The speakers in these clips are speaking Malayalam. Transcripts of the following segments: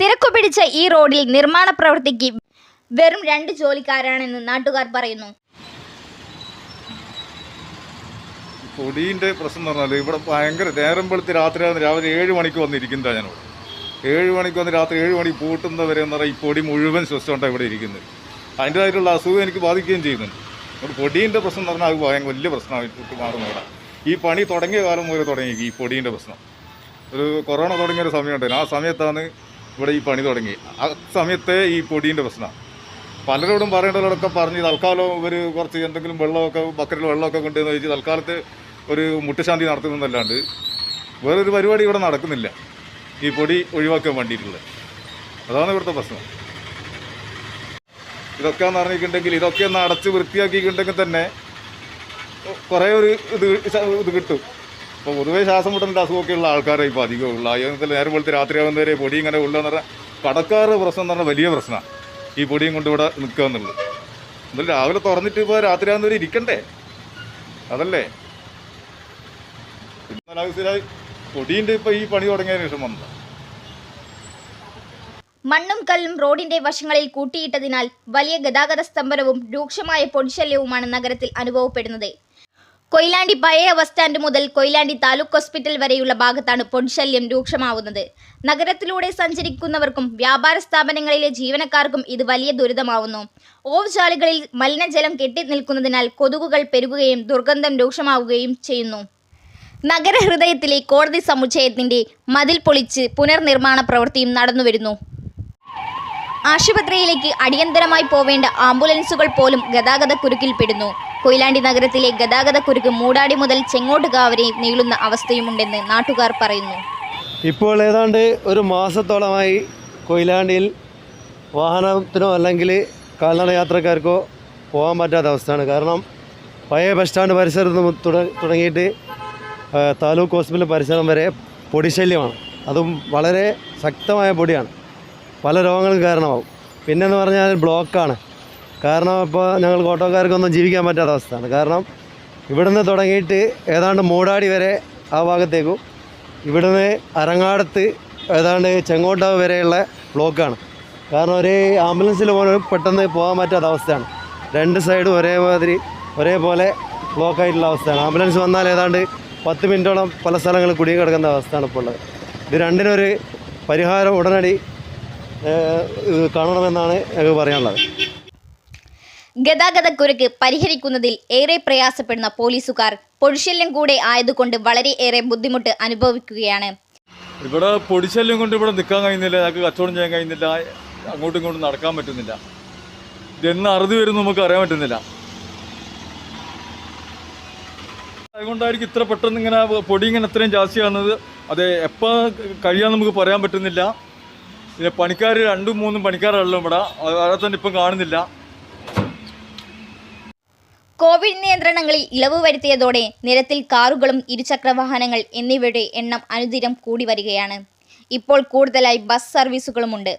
തിരക്കു പിടിച്ച ഈ റോഡിൽ നിർമ്മാണ പ്രവൃത്തിക്ക് വെറും രണ്ട് ജോലിക്കാരാണെന്ന് നാട്ടുകാർ പറയുന്നു. പൊടിയിന്റെ പ്രശ്നം എന്ന് പറഞ്ഞാൽ ഇവിടെ ഭയങ്കര നേരം വെളുത്ത് രാത്രി ആകുന്ന രാവിലെ ഏഴ് മണിക്ക് വന്നിരിക്കുന്നതാണ് ഞാനിവിടെ. ഏഴ് മണിക്ക് വന്ന് രാത്രി ഏഴ് മണി പൂട്ടുന്നവരെ എന്ന് പറഞ്ഞാൽ ഈ പൊടി മുഴുവൻ ശ്വസിച്ചുകൊണ്ടാണ് ഇവിടെ ഇരിക്കുന്നത്. അതിന്റെതായിട്ടുള്ള അസുഖം എനിക്ക് ബാധിക്കുകയും ചെയ്യുന്നുണ്ട്. ഇവിടെ പൊടീന്റെ പ്രശ്നം എന്ന് പറഞ്ഞാൽ അത് ഭയങ്കര വലിയ പ്രശ്നമായിട്ട് മാറുന്നു ഇവിടെ. ഈ പണി തുടങ്ങിയ കാലം മുതൽ തുടങ്ങി ഈ പൊടീന്റെ പ്രശ്നം. ഒരു കൊറോണ തുടങ്ങിയ ഒരു സമയമുണ്ടായിരുന്നു. ആ സമയത്താണ് ഇവിടെ ഈ പണി തുടങ്ങി. ആ സമയത്തെ ഈ പൊടീന്റെ പ്രശ്നമാണ് പലരോടും പറയേണ്ടവരോടൊക്കെ പറഞ്ഞ് തൽക്കാലം ഇവർ കുറച്ച് എന്തെങ്കിലും വെള്ളമൊക്കെ ബക്കറ്റിൽ വെള്ളമൊക്കെ കൊണ്ടുവന്ന് വെച്ച് തൽക്കാലത്ത് ഒരു മുട്ടുശാന്തി നടത്തുന്നതല്ലാണ്ട് വേറൊരു പരിപാടി ഇവിടെ നടക്കുന്നില്ല. ഈ പൊടി ഒഴിവാക്കാൻ വേണ്ടിയിട്ടുള്ളത്. അതാണ് ഇവിടുത്തെ പ്രശ്നം. ഇതൊക്കെ എന്ന് പറഞ്ഞിട്ടുണ്ടെങ്കിൽ ഇതൊക്കെ ഒന്ന് അടച്ച് വൃത്തിയാക്കിയിട്ടുണ്ടെങ്കിൽ തന്നെ കുറേ ഒരു ഇത് ഇത് കിട്ടും. ഇപ്പോൾ പൊതുവേ ശ്വാസം മുട്ടലിന്റെ അസുഖമൊക്കെ ഉള്ള ആൾക്കാരെ ഇപ്പോൾ അധികം ഉള്ള. അയ്യോത്തിൽ നേരം പോലത്തെ രാത്രിയാകുന്നവരെ പൊടി ഇങ്ങനെ ഉള്ളതെന്ന് പറഞ്ഞാൽ കടക്കാറ് പ്രശ്നം എന്ന് പറഞ്ഞാൽ വലിയ പ്രശ്നമാണ് ഈ പൊടിയും കൊണ്ട് ഇവിടെ നിൽക്കുക എന്നുള്ളത്. എന്നാലും രാവിലെ തുറന്നിട്ട് ഇപ്പോൾ രാത്രിയാകുന്നവർ ഇരിക്കണ്ടേ? അതല്ലേ? എന്നാൽ ആവശ്യമായി പൊടീന്റെ ഇപ്പോൾ ഈ പണി തുടങ്ങിയതിന് ശേഷം വന്നതാണ് മണ്ണും കല്ലും റോഡിന്റെ വശങ്ങളിൽ കൂട്ടിയിട്ടതിനാൽ വലിയ ഗതാഗത സ്തംഭനവും രൂക്ഷമായ പൊടിശല്യവുമാണ് നഗരത്തിൽ അനുഭവപ്പെടുന്നത്. കൊയിലാണ്ടി പഴയ ബസ് സ്റ്റാൻഡ് മുതൽ കൊയിലാണ്ടി താലൂക്ക് ഹോസ്പിറ്റൽ വരെയുള്ള ഭാഗത്താണ് പൊൻശല്യം രൂക്ഷമാവുന്നത്. നഗരത്തിലൂടെ സഞ്ചരിക്കുന്നവർക്കും വ്യാപാര സ്ഥാപനങ്ങളിലെ ജീവനക്കാർക്കും ഇത് വലിയ ദുരിതമാവുന്നു. ഓവ്ചാലുകളിൽ മലിനജലം കെട്ടി നിൽക്കുന്നതിനാൽ കൊതുകുകൾ പെരുകുകയും ദുർഗന്ധം രൂക്ഷമാവുകയും ചെയ്യുന്നു. നഗരഹൃദയത്തിലെ കോടതി സമുച്ചയത്തിന്റെ മതിൽ പൊളിച്ച് പുനർനിർമ്മാണ പ്രവൃത്തിയും നടന്നുവരുന്നു. ആശുപത്രിയിലേക്ക് അടിയന്തരമായി പോവേണ്ട ആംബുലൻസുകൾ പോലും ഗതാഗതക്കുരുക്കിൽപ്പെടുന്നു കൊയിലാണ്ടി നഗരത്തിലെ ഗതാഗതക്കുരുക്ക് മൂടാടി മുതൽ ചെങ്ങോട്ടുകാവ് വരെ നീളുന്ന അവസ്ഥയുമുണ്ടെന്ന് നാട്ടുകാർ പറയുന്നു. ഇപ്പോൾ ഏതാണ്ട് ഒരു മാസത്തോളമായി കൊയിലാണ്ടിയിൽ വാഹനത്തിനോ അല്ലെങ്കിൽ കാൽനട യാത്രക്കാർക്കോ പോകാൻ പറ്റാത്ത അവസ്ഥയാണ്. കാരണം പഴയ ബസ് സ്റ്റാൻഡ് പരിസരത്ത് തുടങ്ങിയിട്ട് താലൂക്ക് ഹോസ്പിറ്റൽ പരിസരം വരെ പൊടിശല്യമാണ് അതും വളരെ ശക്തമായ പൊടിയാണ്. പല രോഗങ്ങളും കാരണമാവും. പിന്നെന്ന് പറഞ്ഞാൽ ബ്ലോക്കാണ്. കാരണം ഇപ്പോൾ ഞങ്ങൾക്ക് ഓട്ടോക്കാർക്കൊന്നും ജീവിക്കാൻ പറ്റാത്ത അവസ്ഥയാണ്. കാരണം ഇവിടുന്ന് തുടങ്ങിയിട്ട് ഏതാണ്ട് മൂടാടി വരെ ആ ഭാഗത്തേക്കും ഇവിടുന്ന് അരങ്ങാടത്ത് ഏതാണ്ട് ചെങ്ങോട്ടാവ് വരെയുള്ള ബ്ലോക്കാണ്. കാരണം ഒരു ആംബുലൻസിൽ പോലും പെട്ടെന്ന് പോകാൻ പറ്റാത്ത അവസ്ഥയാണ്. രണ്ട് സൈഡും ഒരേമാതിരി ഒരേപോലെ ബ്ലോക്കായിട്ടുള്ള അവസ്ഥയാണ്. ആംബുലൻസ് വന്നാൽ ഏതാണ്ട് പത്ത് മിനിറ്റോളം പല സ്ഥലങ്ങളിൽ കുടുങ്ങി കിടക്കുന്ന അവസ്ഥയാണ് ഇപ്പോൾ ഉള്ളത്. ഇത് രണ്ടിനൊരു പരിഹാരം ഉടനടി കാണണമെന്നാണ് ഞങ്ങൾക്ക് പറയാനുള്ളത്. ഗതാഗതക്കുരുക്ക് പരിഹരിക്കുന്നതിൽ ഏറെ പ്രയാസപ്പെടുന്ന പോലീസുകാർ പൊടിശല്യം കൂടെ ആയതുകൊണ്ട് വളരെ ഏറെ ബുദ്ധിമുട്ട് അനുഭവിക്കുകയാണ്. ഇവിടെ പൊടിശല്യം കൊണ്ട് ഇവിടെ നിൽക്കാൻ കഴിയുന്നില്ല ഞങ്ങൾക്ക് കച്ചവടം ചെയ്യാൻ കഴിയുന്നില്ല അങ്ങോട്ടും ഇങ്ങോട്ടും നടക്കാൻ പറ്റുന്നില്ല. ഇതെന്ന് അറുതി വരും നമുക്ക് അറിയാൻ പറ്റുന്നില്ല. അതുകൊണ്ടായിരിക്കും ഇത്ര പെട്ടെന്ന് ഇങ്ങനെ പൊടി ഇങ്ങനെ ഇത്രയും ജാസ്തിയാകുന്നത് അത് എപ്പോൾ കഴിയാൻ നമുക്ക് പറയാൻ പറ്റുന്നില്ല. പിന്നെ പണിക്കാർ രണ്ടും മൂന്നും പണിക്കാരുള്ളൂ ഇവിടെ. അതൊന്നും തന്നെ ഇപ്പം കാണുന്നില്ല. കോവിഡ് നിയന്ത്രണങ്ങളിൽ ഇളവ് വരുത്തിയതോടെ നിരത്തിൽ കാറുകളും ഇരുചക്ര വാഹനങ്ങൾ എന്നിവയുടെ എണ്ണം അനുദിനം കൂടി വരികയാണ്. ഇപ്പോൾ കൂടുതലായി ബസ് സർവീസുകളുമുണ്ട്.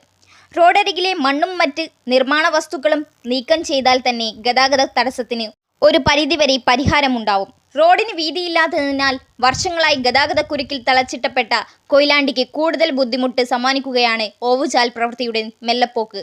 റോഡരികിലെ മണ്ണും മറ്റ് നിർമ്മാണ വസ്തുക്കളും നീക്കം ചെയ്താൽ തന്നെ ഗതാഗത തടസ്സത്തിന് ഒരു പരിധിവരെ പരിഹാരമുണ്ടാവും. റോഡിന് വീതിയില്ലാത്തതിനാൽ വർഷങ്ങളായി ഗതാഗതക്കുരുക്കിൽ തളച്ചിട്ടപ്പെട്ട കൊയിലാണ്ടിക്ക് കൂടുതൽ ബുദ്ധിമുട്ട് സമ്മാനിക്കുകയാണ് ഓവുചാൽ പ്രവൃത്തിയുടെ മെല്ലപ്പോക്ക്.